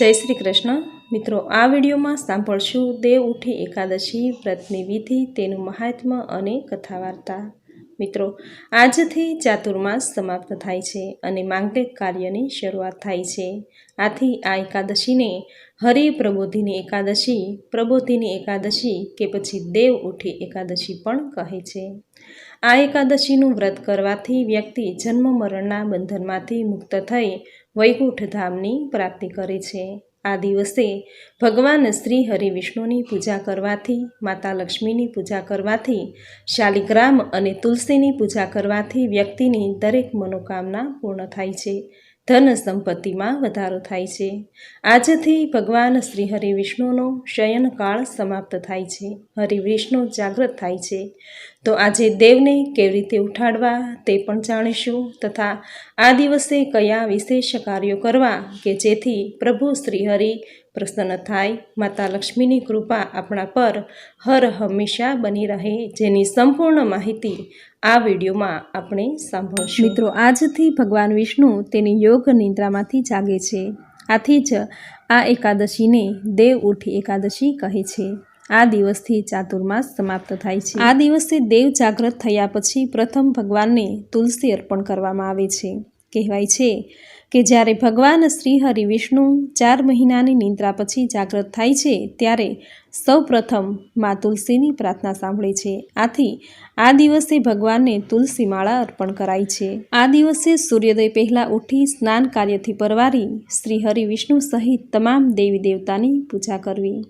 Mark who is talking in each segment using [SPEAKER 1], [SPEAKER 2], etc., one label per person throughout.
[SPEAKER 1] જય શ્રી કૃષ્ણ. મિત્રો, આ વિડીયોમાં સાંભળશું દેવ ઉઠી એકાદશી વ્રતની વિધિ, તેનું મહાત્મ્ય અને કથા વાર્તા મિત્રો, આજથી ચાતુર્માસ સમાપ્ત થાય છે અને માંગલિક કાર્યની શરૂઆત થાય છે. આથી આ એકાદશીને હરિ પ્રબોધિની એકાદશી પ્રબોધિની એકાદશી કે પછી દેવ ઉઠી એકાદશી પણ કહે છે. આ એકાદશીનું વ્રત કરવાથી વ્યક્તિ જન્મ મરણના બંધનમાંથી મુક્ત થઈ વૈકુંઠ ધામની પ્રાપ્તિ કરે છે. આ દિવસે ભગવાન શ્રી હરિ વિષ્ણુની પૂજા કરવાથી, માતા લક્ષ્મીની પૂજા કરવાથી, શાલિગ્રામ અને તુલસીની પૂજા કરવાથી વ્યક્તિની દરેક મનોકામના પૂર્ણ થાય છે. ધન સંપત્તિમાં વધારો થાય છે. આજથી ભગવાન શ્રી હરિ વિષ્ણુનો શયનકાળ સમાપ્ત થાય છે. હરિ વિષ્ણુ જાગૃત થાય છે. તો આજે દેવને કેવી રીતે ઉઠાડવા તે પણ જાણીશું તથા આ દિવસે કયા વિશેષ કાર્યો કરવા કે જેથી પ્રભુ શ્રી હરિ પ્રસન્ન થાય, માતા લક્ષ્મીની કૃપા આપણા પર હર હંમેશા બની રહે જેની સંપૂર્ણ માહિતી આ વિડીયોમાં આપણે સાંભળશું. મિત્રો, આજથી ભગવાન વિષ્ણુ તેની યોગ નિંદ્રામાંથી જાગે છે. આથી જ આ એકાદશીને દેવ ઉઠી એકાદશી કહે છે. આ દિવસથી ચાતુર્માસ સમાપ્ત થાય છે. આ દિવસે દેવ જાગૃત થયા પછી પ્રથમ ભગવાનને તુલસી અર્પણ કરવામાં આવે છે. કહેવાય છે કે જ્યારે ભગવાન શ્રી હરિ વિષ્ણુ ચાર મહિનાની નિંદ્રા પછી જાગૃત થાય છે, ત્યારે સૌ પ્રથમ મા તુલસીની પ્રાર્થના સાંભળે છે. આથી આ દિવસે ભગવાનને તુલસી માળા અર્પણ કરાય છે. આ દિવસે સૂર્યોદય પહેલાં ઉઠી સ્નાન કાર્યથી પરવારી શ્રી હરિ વિષ્ણુ સહિત તમામ દેવી દેવતાની પૂજા કરવી.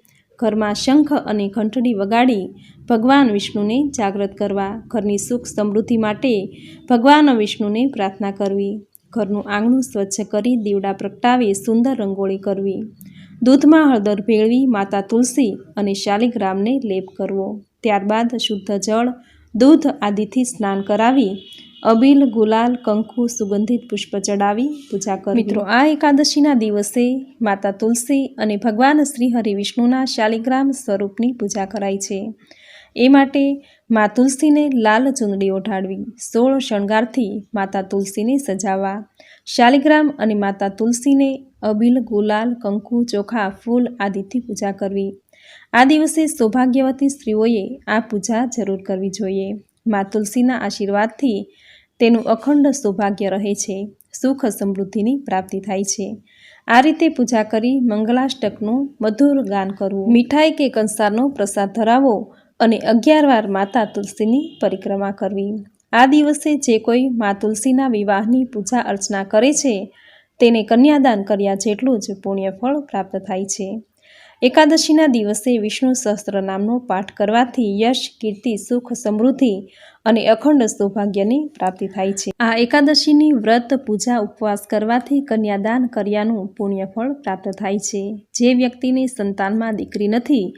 [SPEAKER 1] ઘરમાં શંખ અને ઘંટડી વગાડી ભગવાન વિષ્ણુને જાગૃત કરવા ઘરની સુખ સમૃદ્ધિ માટે ભગવાન વિષ્ણુને પ્રાર્થના કરવી. ઘરનું આંગણું સ્વચ્છ કરી દીવડા પ્રગટાવી સુંદર રંગોળી કરવી. દૂધમાં હળદર ભેળવી માતા તુલસી અને શાલિગ્રામને લેપ કરવો. ત્યારબાદ શુદ્ધ જળ, દૂધ આદિથી સ્નાન કરાવી અબીલ ગુલાલ કંકુ સુગંધિત પુષ્પ ચડાવી પૂજા કરી મિત્રો, આ એકાદશીના દિવસે માતા તુલસી અને ભગવાન શ્રી હરિ વિષ્ણુના શાલિગ્રામ સ્વરૂપની પૂજા કરાય છે. એ માટે મા તુલસીને લાલ ચૂંદડી ઓઢાડવી, સોળ શણગારથી માતા તુલસીને સજાવવા, શાલિગ્રામ અને માતા તુલસીને અબીલ ગુલાલ કંકુ ચોખા ફૂલ આદિથી પૂજા કરવી. આ દિવસે સૌભાગ્યવતી સ્ત્રીઓએ આ પૂજા જરૂર કરવી જોઈએ. મા તુલસીના આશીર્વાદથી તેનું અખંડ સૌભાગ્ય રહે છે, સુખ સમૃદ્ધિની પ્રાપ્તિ થાય છે. આ રીતે પૂજા કરી મંગલાષ્ટકનું મધુર ગાન કરવું, મીઠાઈ કે કંસારનો પ્રસાદ ધરાવો અને અગિયાર વાર માતા તુલસીની પરિક્રમા કરવી. આ દિવસે જે કોઈ મા તુલસીના વિવાહની પૂજા અર્ચના કરે છે, તેને કન્યાદાન કર્યા જેટલું જ પુણ્યફળ પ્રાપ્ત થાય છે. એકાદશીના દિવસે વિષ્ણુ સહસ્ત્ર નામનો પાઠ કરવાથી યશ, કીર્તિ, સુખ, સમૃદ્ધિ અને અખંડ સૌભાગ્યની પ્રાપ્તિ થાય છે. આ એકાદશીની વ્રત, પૂજા, ઉપવાસ કરવાથી કન્યાદાન કર્યાનું પુણ્યફળ પ્રાપ્ત થાય છે. જે વ્યક્તિની સંતાનમાં દીકરી નથી,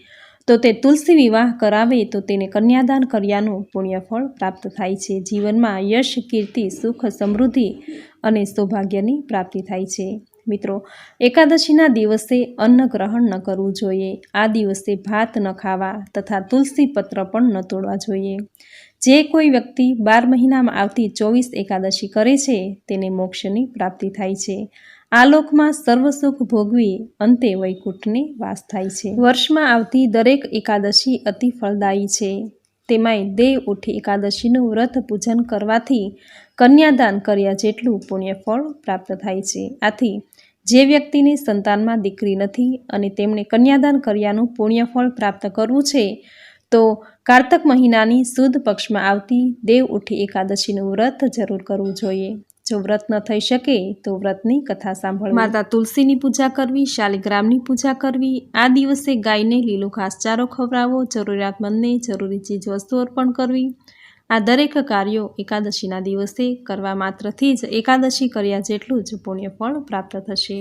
[SPEAKER 1] તો તે તુલસી વિવાહ કરાવે તો તેને કન્યાદાન કર્યાનું પુણ્યફળ પ્રાપ્ત થાય છે. જીવનમાં યશ, કીર્તિ, સુખ, સમૃદ્ધિ અને સૌભાગ્યની પ્રાપ્તિ થાય છે. મિત્રો, એકાદશીના દિવસે અન્ન ગ્રહણ ન કરવું જોઈએ. આ દિવસે ભાત ન ખાવા તથા તુલસી પત્ર પણ ન તોડવા જોઈએ. જે કોઈ વ્યક્તિ બાર મહિનામાં આવતી ચોવીસ એકાદશી કરે છે, તેને મોક્ષની પ્રાપ્તિ થાય છે. આ લોકમાં સર્વસુખ ભોગવી અંતે વૈકુંઠને વાસ થાય છે. વર્ષમાં આવતી દરેક એકાદશી અતિ ફળદાયી છે. તેમાંય દેવ ઉઠી એકાદશીનું વ્રત પૂજન કરવાથી કન્યાદાન કર્યા જેટલું પુણ્યફળ પ્રાપ્ત થાય છે. આથી જે વ્યક્તિની સંતાનમાં દીકરી નથી અને તેમણે કન્યાદાન કર્યાનું પુણ્યફળ પ્રાપ્ત કરવું છે, તો કારતક મહિનાની સુદ પક્ષમાં આવતી દેવ ઉઠી એકાદશીનું વ્રત જરૂર કરવું જોઈએ. જો વ્રત ન થઈ શકે, તો વ્રતની કથા સાંભળવી. માતા તુલસીની પૂજા કરવી, શાલિગ્રામની પૂજા કરવી, આ દિવસે ગાયને લીલો ઘાસચારો ખવડાવવો જરૂરિયાતમંદને જરૂરી ચીજ વસ્તુ અર્પણ કરવી. આ દરેક કાર્યો એકાદશીના દિવસે કરવા માત્રથી જ એકાદશી કર્યા જેટલું જ પુણ્ય પણ પ્રાપ્ત થશે.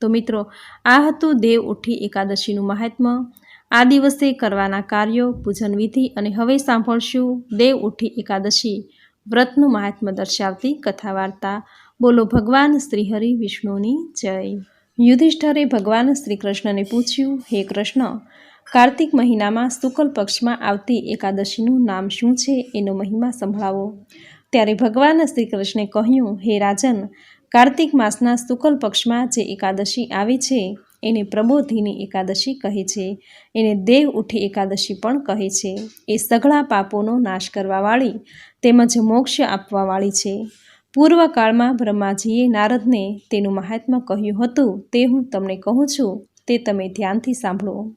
[SPEAKER 1] તો મિત્રો, આ હતું દેવ ઉઠી એકાદશીનું મહાત્મ્ય. આ દિવસે કરવાના કાર્યો, પૂજન વિધિ અને હવે સાંભળશું દેવ ઉઠી એકાદશી વ્રતનું મહાત્મ્ય દર્શાવતી કથા વાર્તા બોલો ભગવાન શ્રીહરિ વિષ્ણુની જય. યુધિષ્ઠરે ભગવાન શ્રી કૃષ્ણને પૂછ્યું, હે કૃષ્ણ કાર્તિક મહિનામાં શુક્લ પક્ષમાં આવતી એકાદશીનું નામ શું છે એનો મહિમા સંભળાવો. ત્યારે ભગવાન શ્રી કૃષ્ણે કહ્યું, હે રાજન, કાર્તિક માસના શુક્લ પક્ષમાં જે એકાદશી આવે છે, એને પ્રબોધિની એકાદશી કહે છે. એને દેવ ઉઠી એકાદશી પણ કહે છે. એ સઘળા પાપોનો નાશ કરવાવાળી તેમજ મોક્ષ આપવાવાળી છે. પૂર્વકાળમાં બ્રહ્માજીએ નારદને તેનું મહાત્મા કહ્યું હતું, તે હું તમને કહું છું, તે તમે ધ્યાનથી સાંભળો.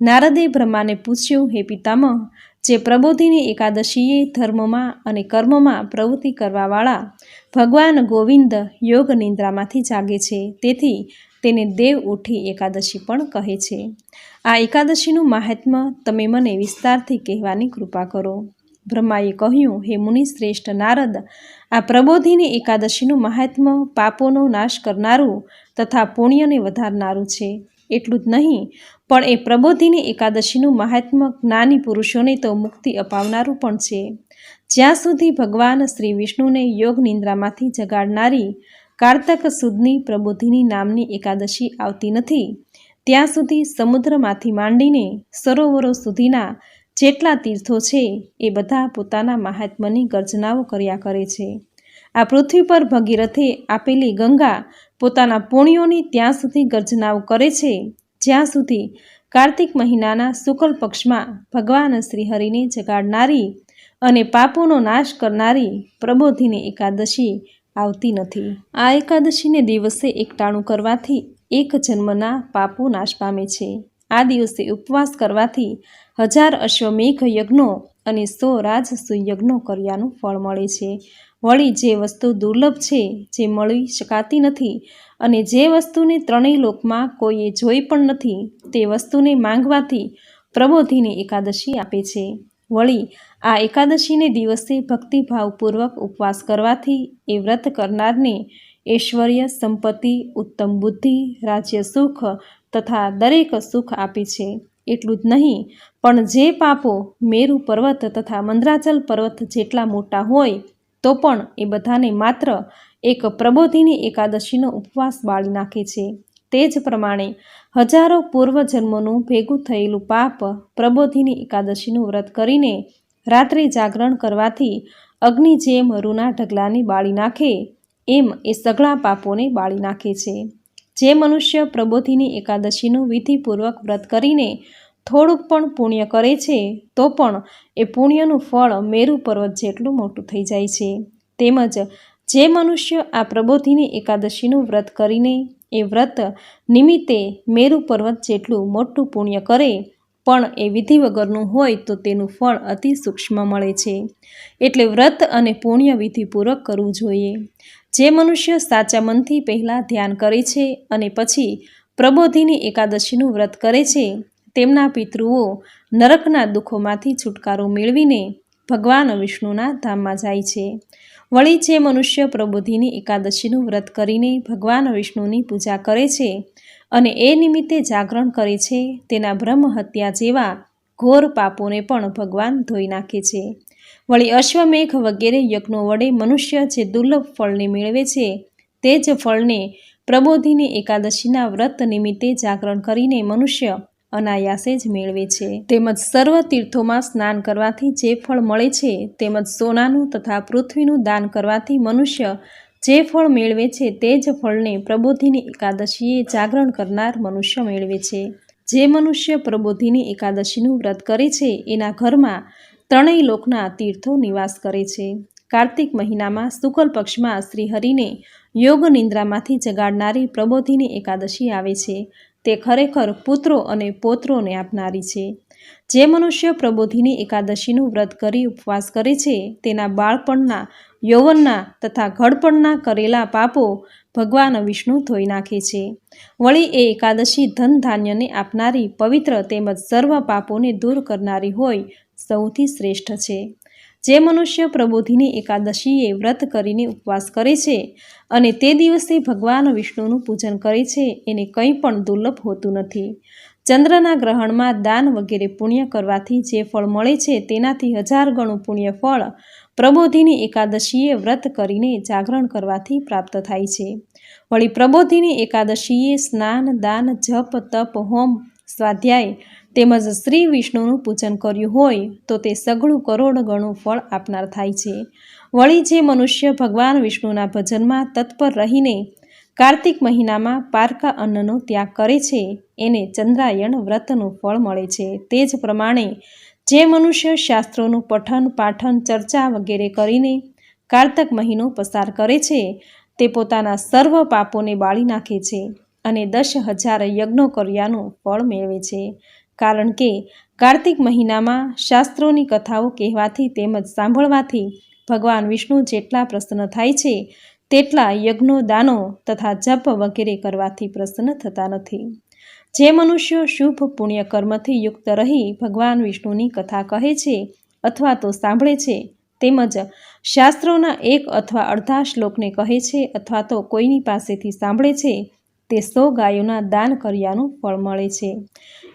[SPEAKER 1] નારદે બ્રહ્માને પૂછ્યું, હે પિતામહ, જે પ્રબોધિની એકાદશીએ ધર્મમાં અને કર્મમાં પ્રવૃત્તિ કરવાવાળા ભગવાન ગોવિંદ યોગ નિંદ્રામાંથી જાગે છે, તેથી તેને દેવ ઉઠી એકાદશી પણ કહે છે. આ એકાદશીનું મહાત્મ્ય તમે મને વિસ્તારથી કહેવાની કૃપા કરો. બ્રહ્માએ કહ્યું, હે મુનિ શ્રેષ્ઠ નારદ, આ પ્રબોધિની એકાદશીનું મહાત્મ્ય પાપોનો નાશ કરનારું તથા પુણ્યને વધારનારું છે. એટલું જ નહીં, પણ એ પ્રબોધિની એકાદશીનું મહાત્મ્ય જ્ઞાની પુરુષોને તો મુક્તિ અપાવનારું પણ છે. જ્યાં સુધી ભગવાન શ્રી વિષ્ણુને યોગ નિંદ્રામાંથી જગાડનારી કારતક સુદની પ્રબોધિની નામની એકાદશી આવતી નથી, ત્યાં સુધી સમુદ્રમાંથી માંડીને સરોવરો સુધીના જેટલા તીર્થો છે, એ બધા પોતાના મહાત્માની ગર્જનાઓ કર્યા કરે છે. આ પૃથ્વી પર ભગીરથે આપેલી ગંગા પોતાના પુણ્યોની ત્યાં સુધી ગર્જનાઓ કરે છે. જ્યાં સુધી કાર્તિક મહિનાના શુક્લ પક્ષમાં ભગવાન શ્રીહરિને જગાડનારી અને પાપોનો નાશ કરનારી પ્રબોધિની એકાદશી આવતી નથી. આ એકાદશીને દિવસે એકટાણું કરવાથી એક જન્મના પાપો નાશ પામે છે. આ દિવસે ઉપવાસ કરવાથી હજાર અશ્વમેઘ યજ્ઞો અને સો રાજસુયજ્ઞો કર્યાનું ફળ મળે છે. વળી જે વસ્તુ દુર્લભ છે જે મળી શકાતી નથી અને જે વસ્તુને ત્રણેય લોકમાં કોઈએ જોઈ પણ નથી, તે વસ્તુને માંગવાથી પ્રબોધીને એકાદશી આપે છે. વળી આ એકાદશીને દિવસે ભક્તિભાવપૂર્વક ઉપવાસ કરવાથી એ વ્રત કરનારને ઐશ્વર્ય, સંપત્તિ, ઉત્તમ બુદ્ધિ, રાજ્ય સુખ તથા દરેક સુખ આપે છે. એટલું જ નહીં, પણ જે પાપો મેરુ પર્વત તથા મંદ્રાચલ પર્વત જેટલા મોટા હોય તો પણ એ બધાને માત્ર એક પ્રબોધિની એકાદશીનો ઉપવાસ બાળી નાખે છે. તે જ પ્રમાણે હજારો પૂર્વજન્મોનું ભેગું થયેલું પાપ પ્રબોધિની એકાદશીનું વ્રત કરીને રાત્રે જાગરણ કરવાથી અગ્નિ જેમ રૂના ઢગલાને બાળી નાખે, એમ એ સઘળા પાપોને બાળી નાખે છે. જે મનુષ્ય પ્રબોધિની એકાદશીનું વિધિપૂર્વક વ્રત કરીને થોડુંક પણ પુણ્ય કરે છે, તો પણ એ પુણ્યનું ફળ મેરુ પર્વત જેટલું મોટું થઈ જાય છે. તેમજ જે મનુષ્ય આ પ્રબોધિની એકાદશીનું વ્રત કરીને એ વ્રત નિમિત્તે મેરુ પર્વત જેટલું મોટું પુણ્ય કરે, પણ એ વિધિ વગરનું હોય તો તેનું ફળ અતિ સૂક્ષ્મ મળે છે. એટલે વ્રત અને પુણ્ય વિધિપૂર્વક કરવું જોઈએ. જે મનુષ્ય સાચા મનથી પહેલાં ધ્યાન કરે છે અને પછી પ્રબોધિની એકાદશીનું વ્રત કરે છે તેમના પિતૃઓ નરકના દુઃખોમાંથી છુટકારો મેળવીને ભગવાન વિષ્ણુના ધામમાં જાય છે. વળી જે મનુષ્ય પ્રબોધિની એકાદશીનું વ્રત કરીને ભગવાન વિષ્ણુની પૂજા કરે છે અને એ નિમિત્તે જાગરણ કરે છે, તેના બ્રહ્મ હત્યા જેવા ઘોર પાપોને પણ ભગવાન ધોઈ નાખે છે. વળી અશ્વમેઘ વગેરે યજ્ઞો વડે મનુષ્ય જે દુર્લભ ફળને મેળવે છે, તે જ ફળને પ્રબોધિની એકાદશીના વ્રત નિમિત્તે જાગરણ કરીને મનુષ્ય અનાયાસે જ મેળવે છે. તેમજ સર્વ તીર્થોમાં સ્નાન કરવાથી જે ફળ મળે છે, તેમજ સોનાનું તથા પૃથ્વીનું દાન કરવાથી મનુષ્ય જે ફળ મેળવે છે, તે જ ફળને પ્રબોધિની એકાદશીએ જાગરણ કરનાર મનુષ્ય મેળવે છે. જે મનુષ્ય પ્રબોધિની એકાદશીનું વ્રત કરે છે, એના ઘરમાં ત્રણેય લોકના તીર્થો નિવાસ કરે છે. કાર્તિક મહિનામાં શુકલ પક્ષમાં શ્રીહરિને યોગ નિંદ્રામાંથી જગાડનારી પ્રબોધિની એકાદશી આવે છે. તે ખરેખર પુત્રો અને પોત્રોને આપનારી છે. જે મનુષ્ય પ્રબોધિની એકાદશીનું વ્રત કરી ઉપવાસ કરે છે, તેના બાળપણના, યૌવનના તથા ઘડપણના કરેલા પાપો ભગવાન વિષ્ણુ ધોઈ નાખે છે. વળી એ એકાદશી ધન ધાન્યને આપનારી પવિત્ર તેમજ સર્વ પાપોને દૂર કરનારી હોય સૌથી શ્રેષ્ઠ છે. જે મનુષ્ય પ્રબોધિની એકાદશીએ વ્રત કરીને ઉપવાસ કરે છે અને તે દિવસે ભગવાન વિષ્ણુનું પૂજન કરે છે, એને કંઈ પણ દુર્લભ હોતું નથી. ચંદ્રના ગ્રહણમાં દાન વગેરે પુણ્ય કરવાથી જે ફળ મળે છે, તેનાથી હજાર ગણું પુણ્ય ફળ પ્રબોધિની એકાદશીએ વ્રત કરીને જાગરણ કરવાથી પ્રાપ્ત થાય છે. વળી પ્રબોધિની એકાદશીએ સ્નાન, દાન, જપ, તપ, હોમ, સ્વાધ્યાય તેમજ શ્રી વિષ્ણુનું પૂજન કર્યું હોય તો તે સઘળું કરોડ ગણું ફળ આપનાર થાય છે. વળી જે મનુષ્ય ભગવાન વિષ્ણુના ભજનમાં તત્પર રહીને કાર્તિક મહિનામાં પારકા અન્નનો ત્યાગ કરે છે, એને ચંદ્રાયણ વ્રતનું ફળ મળે છે. તે જ પ્રમાણે જે મનુષ્ય શાસ્ત્રોનું પઠન, પાઠન, ચર્ચા વગેરે કરીને કાર્તક મહિનો પસાર કરે છે, તે પોતાના સર્વ પાપોને બાળી નાખે છે અને દસ હજાર યજ્ઞો કર્યાનું ફળ મેળવે છે. કારણ કે કાર્તિક મહિનામાં શાસ્ત્રોની કથાઓ કહેવાથી તેમજ સાંભળવાથી ભગવાન વિષ્ણુ જેટલા પ્રસન્ન થાય છે, તેટલા યજ્ઞો, દાનો તથા જપ વગેરે કરવાથી પ્રસન્ન થતા નથી. જે મનુષ્યો શુભ પુણ્ય કર્મથી યુક્ત રહી ભગવાન વિષ્ણુની કથા કહે છે અથવા તો સાંભળે છે, તેમજ શાસ્ત્રોના એક અથવા અડધા શ્લોકને કહે છે અથવા તો કોઈની પાસેથી સાંભળે છે તે સો ગાયોના દાન કર્યાનું ફળ મળે છે.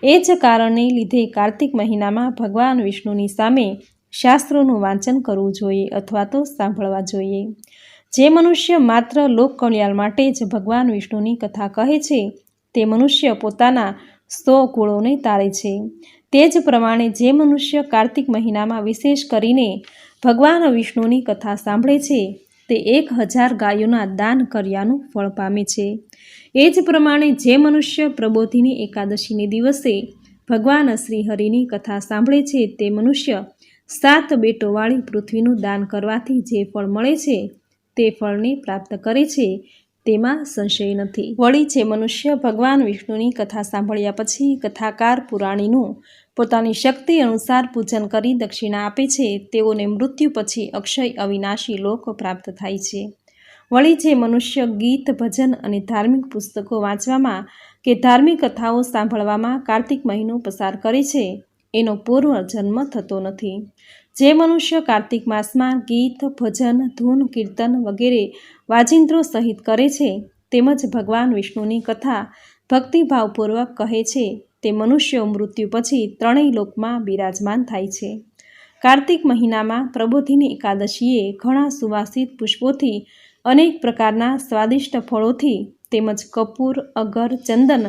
[SPEAKER 1] એ જ કારણને લીધે કાર્તિક મહિનામાં ભગવાન વિષ્ણુની સામે શાસ્ત્રોનું વાંચન કરવું જોઈએ અથવા તો સાંભળવા જોઈએ. જે મનુષ્ય માત્ર લોક કલ્યાણ માટે જ ભગવાન વિષ્ણુની કથા કહે છે, તે મનુષ્ય પોતાના સો કુળોને તારે છે. તે જ પ્રમાણે જે મનુષ્ય કાર્તિક મહિનામાં વિશેષ કરીને ભગવાન વિષ્ણુની કથા સાંભળે છે, તે એક હજાર ગાયોના દાન કર્યાનું ફળ પામે છે. એ જ પ્રમાણે જે મનુષ્ય પ્રબોધિની એકાદશીને દિવસે ભગવાન શ્રી હરિની કથા સાંભળે છે, તે મનુષ્ય સાત બેટોવાળી પૃથ્વીનું દાન કરવાથી જે ફળ મળે છે, તે ફળને પ્રાપ્ત કરે છે, તેમાં સંશય નથી. વળી જે મનુષ્ય ભગવાન વિષ્ણુની કથા સાંભળ્યા પછી કથાકાર પુરાણીનું પોતાની શક્તિ અનુસાર પૂજન કરી દક્ષિણા આપે છે, તેઓને મૃત્યુ પછી અક્ષય અવિનાશી લોક પ્રાપ્ત થાય છે. વળી જે મનુષ્ય ગીત, ભજન અને ધાર્મિક પુસ્તકો વાંચવામાં કે ધાર્મિક કથાઓ સાંભળવામાં કાર્તિક મહિનો પસાર કરે છે, એનો પૂર્વ જન્મ થતો નથી. જે મનુષ્ય કાર્તિક માસમાં ગીત, ભજન, ધૂન, કીર્તન વગેરે વાજિંત્રો સહિત કરે છે, તેમજ ભગવાન વિષ્ણુની કથા ભક્તિભાવપૂર્વક કહે છે, તે મનુષ્યો મૃત્યુ પછી ત્રણેય લોકમાં બિરાજમાન થાય છે. કાર્તિક મહિનામાં પ્રબોધિની એકાદશીએ ઘણા સુવાસિત પુષ્પોથી અનેક પ્રકારના સ્વાદિષ્ટ ફળોથી તેમજ કપૂર, અગર, ચંદન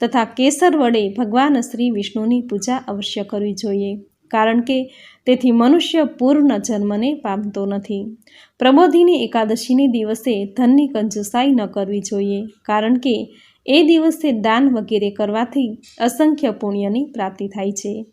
[SPEAKER 1] તથા કેસર વડે ભગવાન શ્રી વિષ્ણુની પૂજા અવશ્ય કરવી જોઈએ. કારણ કે તેથી મનુષ્ય પૂર્ણ જન્મને પામતો નથી. પ્રબોધિની એકાદશીને દિવસે ધનની કંજુસાઈ ન કરવી જોઈએ. કારણ કે એ દિવસે દાન વગેરે કરવાથી અસંખ્ય પુણ્યની પ્રાપ્તિ થાય છે.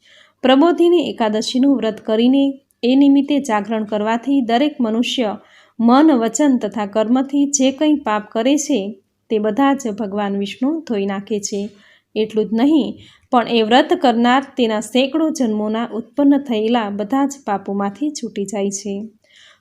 [SPEAKER 1] પ્રબોધિની એકાદશીનું વ્રત કરીને એ નિમિત્તે જાગરણ કરવાથી દરેક મનુષ્ય મન, વચન તથા કર્મથી જે કંઈ પાપ કરે છે, તે બધા જ ભગવાન વિષ્ણુ ધોઈ નાખે છે. એટલું જ નહીં, પણ એ વ્રત કરનાર તેના સેંકડો જન્મોના ઉત્પન્ન થયેલા બધા જ પાપોમાંથી છૂટી જાય છે.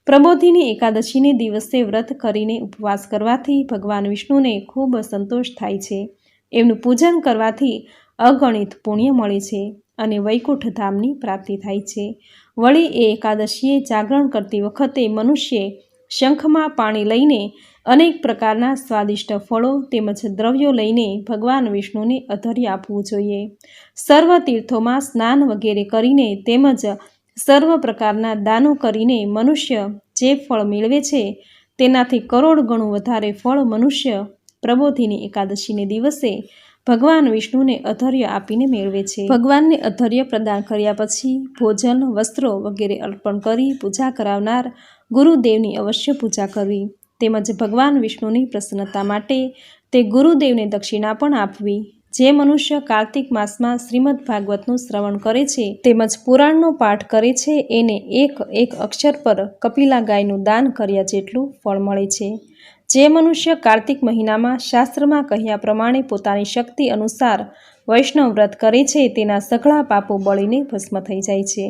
[SPEAKER 1] પ્રબોધિની એકાદશીને દિવસે વ્રત કરીને ઉપવાસ કરવાથી ભગવાન વિષ્ણુને ખૂબ સંતોષ થાય છે. એમનું પૂજન કરવાથી અગણિત પુણ્ય મળે છે અને વૈકુંઠ ધામની પ્રાપ્તિ થાય છે. વળી એ એકાદશીએ જાગરણ કરતી વખતે મનુષ્યે શંખમાં પાણી લઈને અનેક પ્રકારના સ્વાદિષ્ટ ફળો તેમજ દ્રવ્યો લઈને ભગવાન વિષ્ણુને અધર્ય આપવું જોઈએ. સર્વ તીર્થોમાં સ્નાન વગેરે કરીને તેમજ સર્વ પ્રકારના દાનો કરીને મનુષ્ય જે ફળ મેળવે છે, તેનાથી કરોડ ગણું વધારે ફળ મનુષ્ય પ્રબોધિની એકાદશીને દિવસે ભગવાન વિષ્ણુને અધર્ય આપીને મેળવે છે. ભગવાનને અધર્ય પ્રદાન કર્યા પછી ભોજન, વસ્ત્રો વગેરે અર્પણ કરી પૂજા કરાવનાર ગુરુદેવની અવશ્ય પૂજા કરવી, તેમજ ભગવાન વિષ્ણુની પ્રસન્નતા માટે તે ગુરુદેવને દક્ષિણા પણ આપવી. જે મનુષ્ય કાર્તિક માસમાં શ્રીમદ ભાગવતનું શ્રવણ કરે છે, તેમજ પુરાણનો પાઠ કરે છે, એને એક એક અક્ષર પર કપિલા ગાયનું દાન કર્યા જેટલું ફળ મળે છે. જે મનુષ્ય કાર્તિક મહિનામાં શાસ્ત્રમાં કહ્યા પ્રમાણે પોતાની શક્તિ અનુસાર વૈષ્ણવ વ્રત કરે છે, તેના સઘળા પાપો બળીને ભસ્મ થઈ જાય છે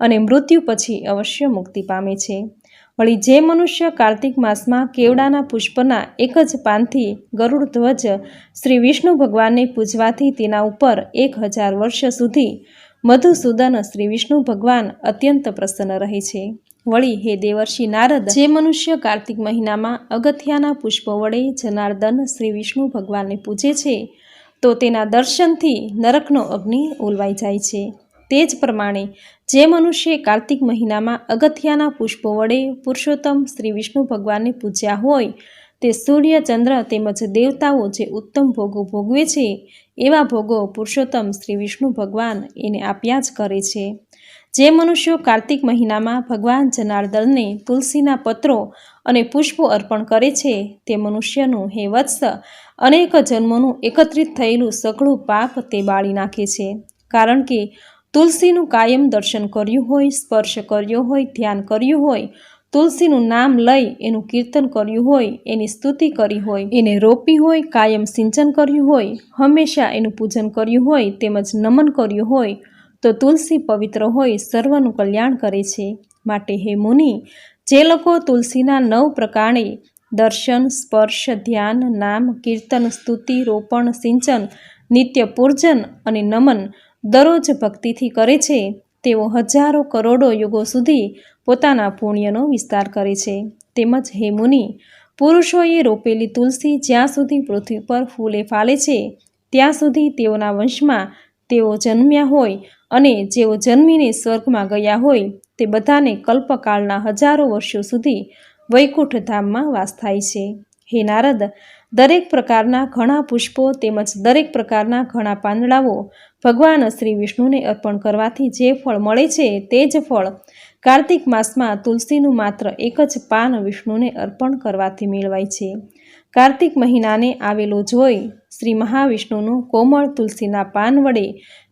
[SPEAKER 1] અને મૃત્યુ પછી અવશ્ય મુક્તિ પામે છે. વળી જે મનુષ્ય કાર્તિક માસમાં કેવડાના પુષ્પના એક જ પાનથી ગરુડ ધ્વજ શ્રી વિષ્ણુ ભગવાનને પૂજવાથી તેના ઉપર એક હજાર વર્ષ સુધી મધુસૂદન શ્રી વિષ્ણુ ભગવાન અત્યંત પ્રસન્ન રહે છે. વળી હે દેવર્ષિ નારદ, જે મનુષ્ય કાર્તિક મહિનામાં અગથિયાના પુષ્પો વડે જનાર્દન શ્રી વિષ્ણુ ભગવાનને પૂજે છે, તો તેના દર્શનથી નરકનો અગ્નિ ઓલવાઈ જાય છે. તે જ પ્રમાણે જે મનુષ્ય કાર્તિક મહિનામાં અગથિયાના પુષ્પો વડે પુરુષોત્તમ શ્રી વિષ્ણુ ભગવાનને પૂજ્યા હોય, તે સૂર્ય, ચંદ્ર તેમજ દેવતાઓ જે ઉત્તમ ભોગો ભોગવે છે, એવા ભોગો પુરુષોત્તમ શ્રી વિષ્ણુ ભગવાન એને આપ્યા જ કરે છે. જે મનુષ્યો કાર્તિક મહિનામાં ભગવાન જનાર્દનને તુલસીના પત્રો અને પુષ્પો અર્પણ કરે છે, તે મનુષ્યનું હે વત્સ અનેક જન્મોનું એકત્રિત થયેલું સઘળું પાપ તે બાળી નાખે છે. કારણ કે તુલસીનું કાયમ દર્શન કર્યું હોય, સ્પર્શ કર્યો હોય, ધ્યાન કર્યું હોય, તુલસીનું નામ લઈ એનું કીર્તન કર્યું હોય, એની સ્તુતિ કરી હોય, એને રોપી હોય, કાયમ સિંચન કર્યું હોય, હંમેશા એનું પૂજન કર્યું હોય, તેમજ નમન કર્યું હોય, તો તુલસી પવિત્ર હોય, સર્વનું કલ્યાણ કરે છે. માટે હે મુનિ, જે લોકો તુલસીના નવ પ્રકારે દર્શન, સ્પર્શ, ધ્યાન, નામ, કીર્તન, સ્તુતિ, રોપણ, સિંચન, નિત્ય પૂર્જન અને નમન દરરોજ ભક્તિથી કરે છે, તેઓ હજારો કરોડો યુગો સુધી પોતાના પુણ્યનો વિસ્તાર કરે છે. તેમજ હે મુનિ, પુરુષોએ રોપેલી તુલસી જ્યાં સુધી પૃથ્વી પર ફૂલે ફાલે છે, ત્યાં સુધી તેઓના વંશમાં તેઓ જન્મ્યા હોય અને જેઓ જન્મીને સ્વર્ગમાં ગયા હોય, તે બધાને કલ્પકાળના હજારો વર્ષો સુધી વૈકુંઠ ધામમાં વાસ થાય છે. હે નારદ, દરેક પ્રકારના ઘણા પુષ્પો તેમજ દરેક પ્રકારના ઘણા પાંદડાઓ ભગવાન શ્રી વિષ્ણુને અર્પણ કરવાથી જે ફળ મળે છે તે જ ફળ કાર્તિક માસમાં તુલસીનું માત્ર એક જ પાન વિષ્ણુને અર્પણ કરવાથી મેળવાય છે. કાર્તિક મહિનાને આવેલો જોઈ શ્રી મહાવિષ્ણુનું કોમળ તુલસીના પાન વડે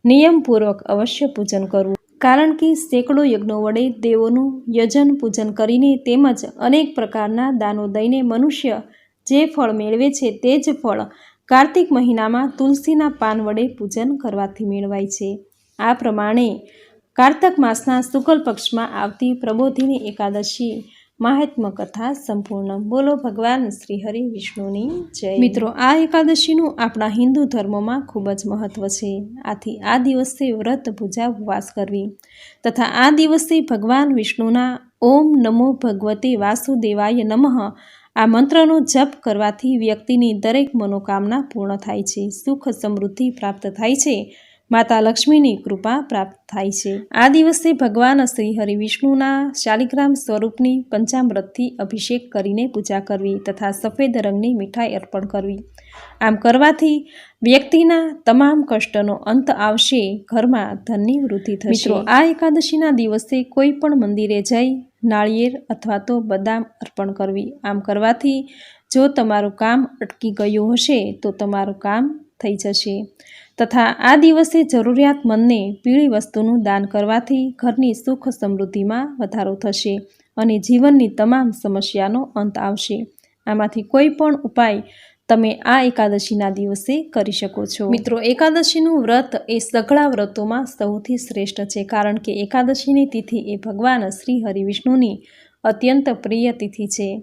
[SPEAKER 1] નિયમપૂર્વક અવશ્ય પૂજન કરવું. કારણ કે સેંકડો યજ્ઞો વડે દેવોનું યજન પૂજન કરીને તેમજ અનેક પ્રકારના દાનો દઈને મનુષ્ય જે ફળ મેળવે છે તે જ ફળ કાર્તિક મહિનામાં તુલસીના પાન વડે પૂજન કરવાથી મેળવાય છે. આ પ્રમાણે કાર્તક માસના શુક્લ પક્ષમાં આવતી પ્રબોધિની એકાદશી મહાત્મ કથા સંપૂર્ણ. બોલો ભગવાન શ્રી હરિ વિષ્ણુની જય. મિત્રો, આ એકાદશીનું આપણા હિન્દુ ધર્મમાં ખૂબ જ મહત્વ છે. આથી આ દિવસે વ્રત પૂજા ઉપવાસ કરવી તથા આ દિવસે ભગવાન વિષ્ણુના ઓમ નમો ભગવતે વાસુદેવાય નમઃ આ મંત્રનો જપ કરવાથી વ્યક્તિની દરેક મનોકામના પૂર્ણ થાય છે, સુખ સમૃદ્ધિ પ્રાપ્ત થાય છે, માતા લક્ષ્મીની કૃપા પ્રાપ્ત થાય છે. આ દિવસે ભગવાન શ્રી હરિ વિષ્ણુના શાલિગ્રામ સ્વરૂપની પંચામૃતથી અભિષેક કરીને પૂજા કરવી તથા સફેદ રંગની મીઠાઈ અર્પણ કરવી. આમ કરવાથી વ્યક્તિના તમામ કષ્ટનો અંત આવશે, ઘરમાં ધનની વૃદ્ધિ થશે. આ એકાદશીના દિવસે કોઈ પણ મંદિરે જઈ નાળિયેર અથવા તો બદામ અર્પણ કરવી. આમ કરવાથી જો તમારું કામ અટકી ગયું હશે, તો તમારું કામ થઈ જશે. તથા આ દિવસે જરૂરિયાતમંદને પીળી વસ્તુનું દાન કરવાથી ઘરની સુખ સમૃદ્ધિમાં વધારો થશે અને જીવનની તમામ સમસ્યાનો અંત આવશે. આમાંથી કોઈ પણ ઉપાય તમે આ એકાદશીના દિવસે કરી શકો છો. મિત્રો, એકાદશીનું વ્રત એ સઘળા વ્રતોમાં સૌથી શ્રેષ્ઠ છે, કારણ કે એકાદશીની તિથિ એ ભગવાન શ્રી હરિવિષ્ણુની અત્યંત પ્રિય તિથિ છે.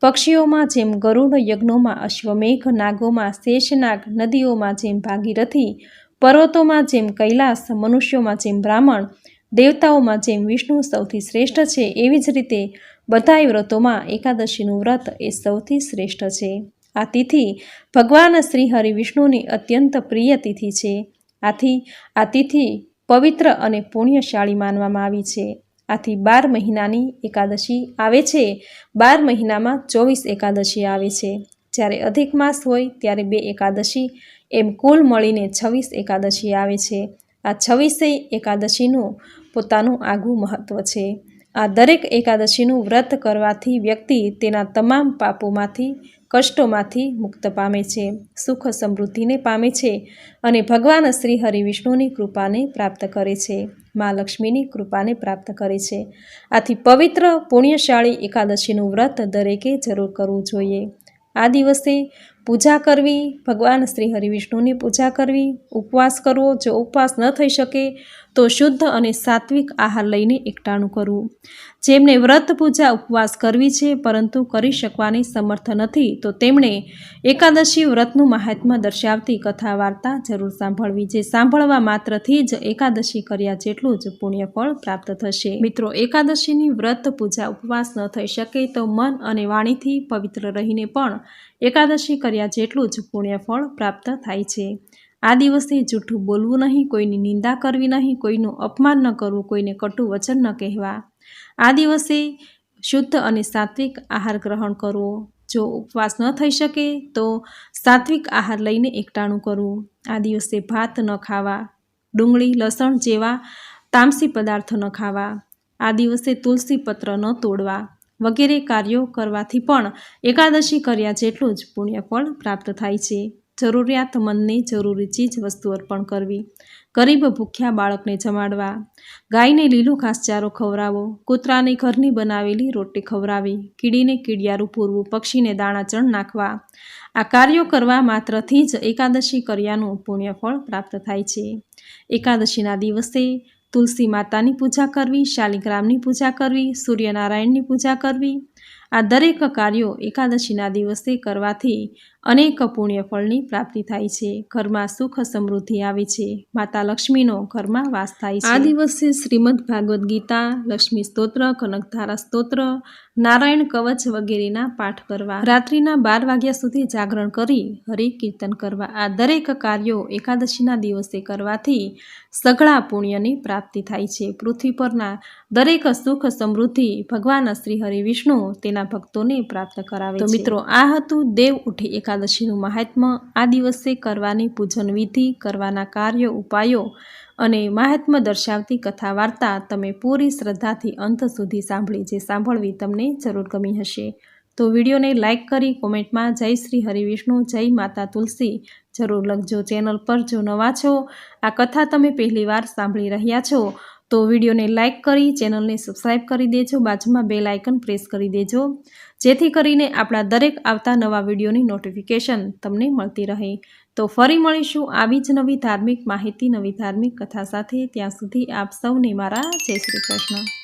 [SPEAKER 1] પક્ષીઓમાં જેમ ગરુડ યજ્ઞોમાં અશ્વમેઘ, નાગોમાં શેષનાગ, નદીઓમાં જેમ ભાગીરથી, પર્વતોમાં જેમ કૈલાસ, મનુષ્યોમાં જેમ બ્રાહ્મણ, દેવતાઓમાં જેમ વિષ્ણુ સૌથી શ્રેષ્ઠ છે, એવી જ રીતે બધાય વ્રતોમાં એકાદશીનું વ્રત એ સૌથી શ્રેષ્ઠ છે. આ તિથિ ભગવાન શ્રી હરિવિષ્ણુની અત્યંત પ્રિય તિથિ છે. આથી આ તિથિ પવિત્ર અને પુણ્યશાળી માનવામાં આવી છે. આથી બાર મહિનાની એકાદશી આવે છે. બાર મહિનામાં ચોવીસ એકાદશી આવે છે. જ્યારે અધિક માસ હોય ત્યારે બે એકાદશી, એમ કુલ મળીને છવ્વીસ એકાદશી આવે છે. આ છવ્વીસેય એકાદશીનું પોતાનું આગવું મહત્ત્વ છે. આ દરેક એકાદશીનું વ્રત કરવાથી વ્યક્તિ તેના તમામ પાપોમાંથી કષ્ટોમાંથી મુક્ત પામે છે, સુખ સમૃદ્ધિને પામે છે અને ભગવાન શ્રી હરિવિષ્ણુની કૃપાને પ્રાપ્ત કરે છે. મા લક્ષ્મીની કૃપાને પ્રાપ્ત કરે છે. આથી પવિત્ર, પુણ્યશાળી એકાદશીનું વ્રત દરેકે જરૂર કરવું જોઈએ. આ દિવસે પૂજા કરવી, ભગવાન શ્રી હરિવિષ્ણુની પૂજા કરવી, ઉપવાસ કરવો, જો ઉપવાસ ન થઈ શકે, તો શુદ્ધ અને સાત્વિક આહાર લઈને એકટાણું કરવું. જેમને વ્રત પૂજા ઉપવાસ કરવી છે, પરંતુ કરી શકવાની સમર્થ નથી, તો તેમણે એકાદશી વ્રતનું મહાત્મ્ય દર્શાવતી કથા વાર્તા જરૂર સાંભળવી, જે સાંભળવા માત્રથી જ એકાદશી કર્યા જેટલું જ પુણ્યફળ પ્રાપ્ત થશે. મિત્રો, એકાદશીની વ્રત પૂજા ઉપવાસ ન થઈ શકે તો મન અને વાણીથી પવિત્ર રહીને પણ એકાદશી કર્યા જેટલું જ પુણ્યફળ પ્રાપ્ત થાય છે. આ દિવસે જૂઠું બોલવું નહીં, કોઈની નિંદા કરવી નહીં, કોઈનું અપમાન ન કરવું, કોઈને કટુ વચન ન કહેવા. આ દિવસે શુદ્ધ અને સાત્વિક આહાર ગ્રહણ કરવો. જો ઉપવાસ ન થઈ શકે, તો સાત્વિક આહાર લઈને એકટાણું કરવું. આ દિવસે ભાત ન ખાવા, ડુંગળી, લસણ જેવા તામસી પદાર્થો ન ખાવા. આ દિવસે તુલસી પત્ર ન તોડવા. વગેરે કાર્યો કરવાથી પણ એકાદશી કર્યા જેટલું જ પુણ્યફળ પ્રાપ્ત થાય છે. જરૂરિયાતમંદને જરૂરી ચીજ વસ્તુ અર્પણ કરવી, ગરીબ ભૂખ્યા બાળકને જમાડવા, ગાયને લીલું ઘાસચારો ખવડાવો, કૂતરાને ઘરની બનાવેલી રોટી ખવડાવી, કીડીને કીડિયારું પૂરવું, પક્ષીને દાણા ચણ નાખવા, આ કાર્યો કરવા માત્રથી જ એકાદશી કર્યાનું પુણ્યફળ પ્રાપ્ત થાય છે. એકાદશીના દિવસે તુલસી માતાની પૂજા કરવી, શાલિગ્રામની પૂજા કરવી, સૂર્યનારાયણની પૂજા કરવી. આ દરેક કાર્યો એકાદશીના દિવસે કરવાથી અનેક પુણ્યફળની પ્રાપ્તિ થાય છે. ઘરમાં સુખ સમૃદ્ધિ આવે છે. માતા લક્ષ્મીનો ઘરમાં વાસ થાય છે. આ દિવસે શ્રીમદ ભાગવદ્ ગીતા લક્ષ્મી સ્તોત્ર કનકધારા સ્તોત્ર નારાયણ કવચ વગેરેના પાઠ કરવા રાત્રિના બાર વાગ્યા સુધી જાગરણ કરી હરિ કીર્તન કરવા આ દરેક કાર્યો એકાદશીના દિવસે કરવાથી સઘળા પુણ્યની પ્રાપ્તિ થાય છે. પૃથ્વી પરના દરેક સુખ સમૃદ્ધિ ભગવાન શ્રી હરિ વિષ્ણુ તેના ભક્તોને પ્રાપ્ત કરાવે તો મિત્રો આ હતું દેવ ઉઠી એકાદશીનું મહાત્મ્ય આ દિવસે કરવાની પૂજન વિધિ, કરવાના કાર્ય, ઉપાયો અને મહાત્મ્ય દર્શાવતી કથા વાર્તા તમે પૂરી શ્રદ્ધાથી અંત સુધી સાંભળી જે સાંભળવી તમને જરૂર ગમી હશે. તો વિડીયોને લાઇક કરી કોમેન્ટમાં જય શ્રી હરિવિષ્ણુ જય માતા તુલસી જરૂર લખજો ચેનલ પર જો નવા છો. આ કથા તમે પહેલીવાર સાંભળી રહ્યા છો. તો વિડીયોને લાઇક કરી, ચેનલને સબસ્ક્રાઈબ કરી દેજો, બાજુમાં બે લાઇકન પ્રેસ કરી દેજો, જેથી કરીને આપણા દરેક આવતા નવા વિડીયોની નોટિફિકેશન તમને મળતી રહે. તો ફરી મળીશું આવી જ નવી ધાર્મિક માહિતી, નવી ધાર્મિક કથા સાથે. ત્યાં સુધી આપ સૌને મારા જય શ્રી કૃષ્ણ.